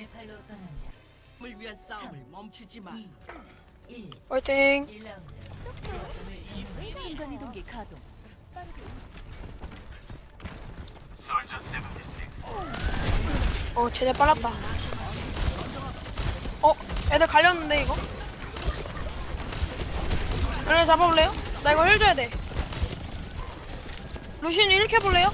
네팔로 떠납니다. 을 위한 싸움을 멈추지 마. 2, 1, 화이팅 1라운드. 순간 이동기 가동. 어 쟤네 빨랐다 어 애들 갈렸는데 이거 얘네 잡아볼래요? 나 이거 힐 줘야 돼 루시는 이렇게 해볼래요?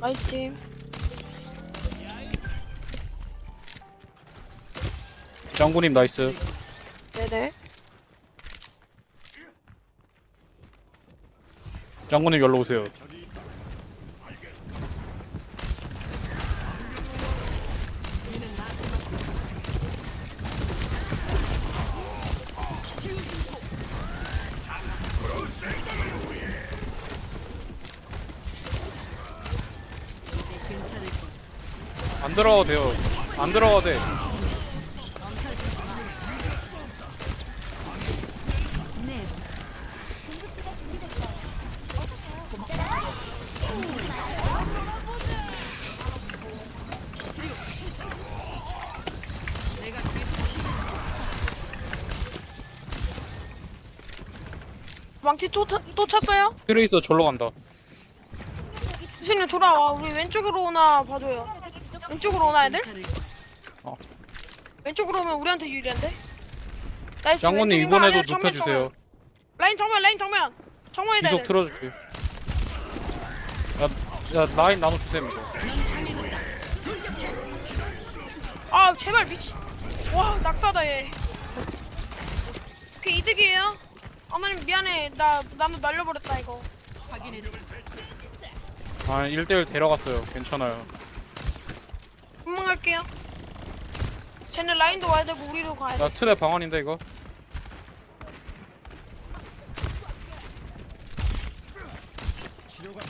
나이스 팀 짱구님 나이스. 네네. 짱구님 열로 오세요 안 들어가도 돼요. 안 들어가도 돼. 망치 또, 타- 또 찼어요? 트레이서 절로 간다. 루시님 돌아와. 우리 왼쪽으로 오나 봐줘요 왼쪽으로 오나 애들? 어. 왼쪽으로 오면 우리한테 유리한데? 나이스 왼쪽인 거 이번에도 아니야? 정면, 눕혀주세요 정면. 라인 정면 라인 정면 정면이다 이속 애들 틀어줄게 야, 야 라인 나눠주세요 이거 아 제발 미친 와 낙사다 얘그 이득이에요? 어머님 미안해 나 나도 날려버렸다 이거. 아 1대1 데려갔어요 괜찮아요 갈게요. 쟤네 라인도 와야 되고 우리로 가야 돼. 나 틀의 방안인데 이거?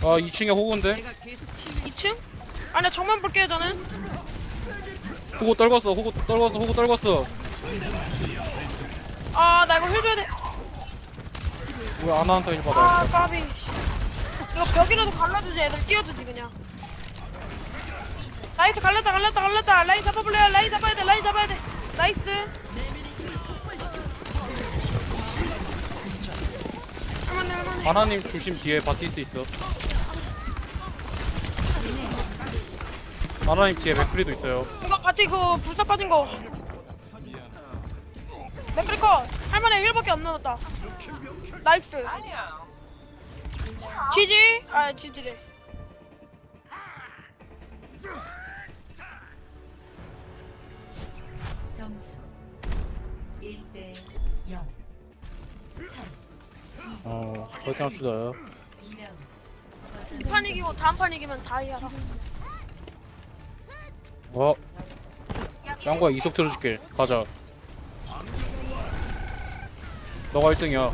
아 2층에 호구인데? 내가 계속 치유 2층? 아니 정면 볼게요 저는. 호구 떨궜어 호구 떨궜어 호구 떨궜어. 아 나 이거 해줘야 돼. 왜 아나한테 힐아 받아 까비. 이거 벽이라도 갈라주지 애들. 뛰어주지 그냥 나이스 갈렸다 갈렸다 갈렸다. 라인 잡아볼래요? 라인 잡아야 돼 라인 잡아야 돼. 나이스. 할만해 할만해 아나님 조심 뒤에 바티스트 있어. 아나님 뒤에 맥크리도 있어요. 이거 바티 그 불사 빠진 거. 맥크리커 할만해. 1밖에 안 남았다. 나이스. 지지? 아 지지래 점수 1대 0. 3, 어 파이팅 합시다 2라운드. 이판 이기고 다음 판 이기면 다이아라. 어? 짱구야 이속 틀어줄게. 가자. 너가 1등이야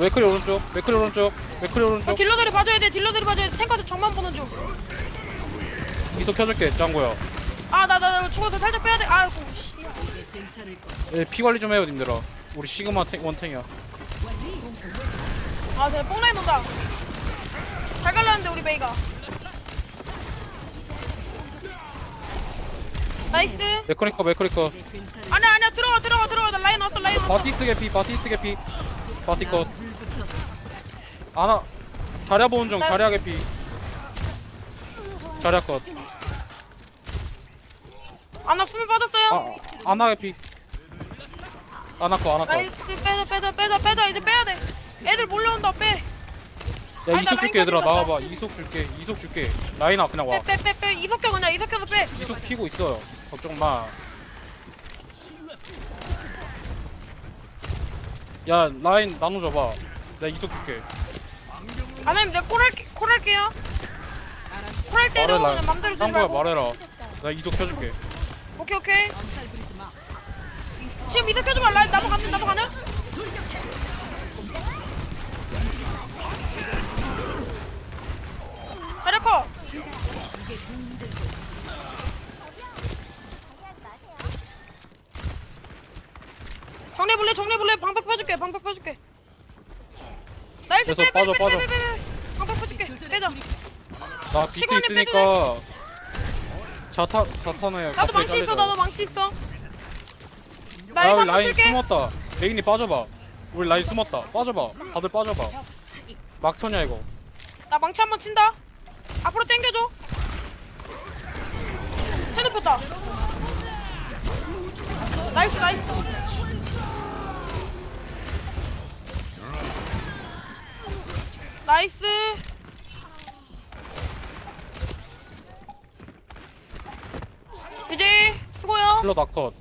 맥크리 오른쪽 맥크리 오른쪽 맥크리 어, 오른쪽 딜러들이 봐줘야 돼 딜러들이 봐줘야 돼 탱커들 정만 보는 이속 켜줄게 짱구야 중아나 나나 죽어서 살짝 빼야 돼 아이고 씨. 괜찮을 거야. 예, 피 관리 좀 해요 님들아 우리 시그마 탱, 원탱이야 아, 쟤 뽕라인 온다. 잘 갈랐는데 우리 메이가. 나이스. 맥크리커 맥크리커 아니야 아니야 들어와 들어와 들어와 나 라인 왔어 라인 왔어. 바티스트 개피 바티스트 개피 바티 컷 아나 자랴 보는 중 자랴 개피. 자랴 컷. 아나 숨을 빠졌어요. 아, 아나 개피. 아나 컷 아나 컷야 나이스 빼자 빼자 빼자 빼자. 이제 빼야 돼. 애들 몰려온다 빼. 아니, 나 이속 줄게 얘들아. 라인 나와봐. 이속 줄게 이속 줄게. 라인아 그냥 와. 빼 빼 빼 빼. 이석경 그냥 이석경도 빼. 이속 피고 있어요. 걱정 마. 야, 라인 나눠줘봐. 내가 이속 줄게. 아나님 내가 콜 할게 콜 할게요. 알았어. 할 때도 말해라. 그냥 맘대로 쓰지 상부야 말고. 말해라. 나 이도 켜줄게. 오케이 오케이. 지금 이득 켜줘봐 라인 나도 가능 나도 가능 자리커. 정리해볼래? 정리해볼래? 방법 펴줄게. 방법 펴줄게. 나이스 됐어, 빠져, 빠져. 빼빼 빼 빼 빼 펴줄게 빼자. 나 비트 시간이 있으니까 자타 자타나야 나도 망치 있어 나도 망치 있어. 나 이거 한번 라인 칠게. 숨었다. 레인이 빠져봐. 우리 라인 숨었다. 빠져봐. 다들 빠져봐. 막터냐 이거. 나 망치 한 번 친다. 앞으로 당겨줘. 헤드 폈다. 나이스 나이스. 나이스. 힐러 낙컷